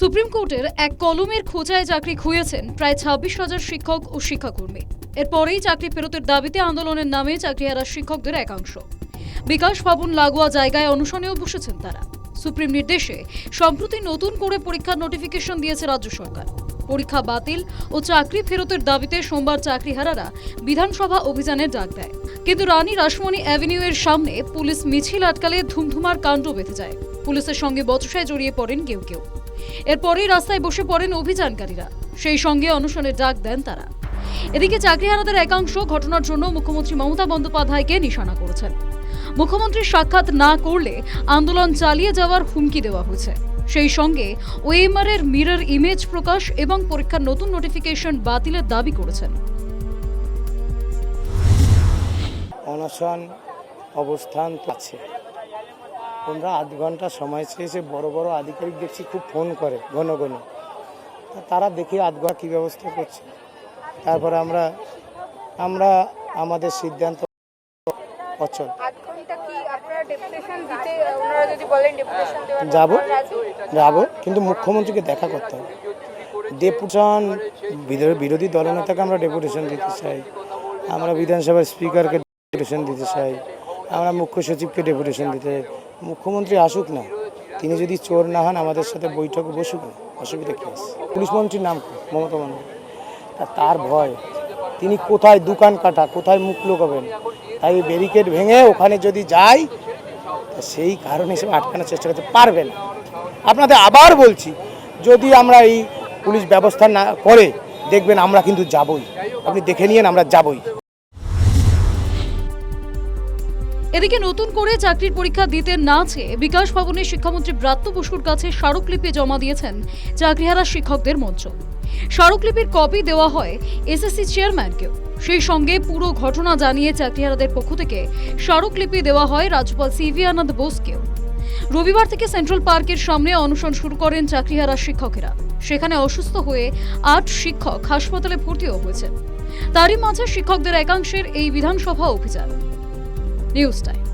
Supreme কোর্টের এক কলমের খোঁজায় চাকরি খুঁয়েছেন প্রায় ছাব্বিশ হাজার শিক্ষক ও শিক্ষাকর্মী। এরপরেই চাকরি ফেরতের দাবিতে আন্দোলনের নামে চাকরিহারা শিক্ষকদের একাংশ। বিকাশ ভবন লাগোয়া জায়গায় অনশনেও বসেছেন তারা। সুপ্রিম নির্দেশে সম্প্রতি নতুন করে পরীক্ষার নোটিফিকেশন দিয়েছে রাজ্য সরকার। পরীক্ষা বাতিল ও চাকরি ফেরতের দাবিতে সোমবার চাকরিহারারা বিধানসভা অভিযানের ডাক দেয়। কিন্তু রানী রাসমণি অ্যাভিনিউ এর সামনে পুলিশ মিছিল আটকালে ধুমধুমার কাণ্ড বেঁধে যায়। পুলিশের সঙ্গে বচসায় জড়িয়ে পড়েন কেউ কেউ। এরপরেই রাস্তায় বসে পড়েন অভিযানকারীরা। সেই সঙ্গে অনশনের ডাক দেন তারা। এদিকে চাকরিহারাদের একাংশ ঘটনার জন্য মুখ্যমন্ত্রী মমতা বন্দ্যোপাধ্যায়কে নিশানা করেছেন। মুখ্যমন্ত্রীর সাক্ষাৎ না করলে আন্দোলন চালিয়ে যাওয়ার হুমকি দেওয়া হয়েছে। সেই সঙ্গে ওএমআর এর মিরর ইমেজ প্রকাশ এবং পরীক্ষার নতুন নোটিফিকেশন বাতিলের দাবি করেছেন। অনশন অবস্থান আছে। ওনারা আধ ঘণ্টা সময় চেয়েছে বড় বড় আধিকারিক দেখছি খুব ফোন করে ঘন ঘন। তারা দেখি আধ ঘণ্টা কী ব্যবস্থা করছে। তারপরে আমরা আমরা আমাদের সিদ্ধান্ত অচল। কি যাব যাব কিন্তু মুখ্যমন্ত্রীকে দেখা করতে হবে। ডেপুটেশন বিরো- বিরোধী দলনেতাকে আমরা ডেপুটেশন দিতে চাই। আমরা বিধানসভার স্পিকারকে ডেপুটেশন দিতে চাই। আমরা মুখ্য সচিবকে ডেপুটেশন দিতে চাই। মুখ্যমন্ত্রী আসুক না, তিনি যদি চোর না হন, আমাদের সাথে বৈঠকে বসুক না। অসুবিধা কী আছে? পুলিশ মন্ত্রীর নাম? মমতা বন্দ্যোপাধ্যায়। তার ভয়। তিনি কোথায় দোকান কাটা, কোথায় মুখ লোকাবেন? তাই ব্যারিকেড ভেঙে ওখানে যদি তা সেই কারণে হিসেবে আটকানোর চেষ্টা করতে পারবে না। আপনাদের আবার বলছি, যদি আমরা এই পুলিশ ব্যবস্থা না করে, দেখবেন আমরা কিন্তু যাবই। আপনি দেখে নিয়েন, আমরা যাবই। এদিকে নতুন করে চাকরির পরীক্ষা দিতে না চেয়ে বিকাশ ভবনে শিক্ষামন্ত্রী ব্রাত্য বসুর কাছে স্মারকলিপি জমা দিয়েছেন চাকরিহারা শিক্ষকদের মঞ্চ। স্মারকলিপির কপি দেওয়া হয় এসএসসি চেয়ারম্যানকেও। সেই সঙ্গে পুরো ঘটনা জানিয়ে চাকরিহারাদের পক্ষ থেকে স্মারকলিপি দেওয়া হয় রাজ্যপাল সিভি আনন্দ বোসকেও। রবিবার থেকে সেন্ট্রাল পার্কের সামনে অনশন শুরু করেন চাকরিহারা শিক্ষকেরা। সেখানে অসুস্থ হয়ে আট শিক্ষক হাসপাতালে ভর্তিও হয়েছেন। তারই মাঝে শিক্ষকদের একাংশের এই বিধানসভা অভিযান। News time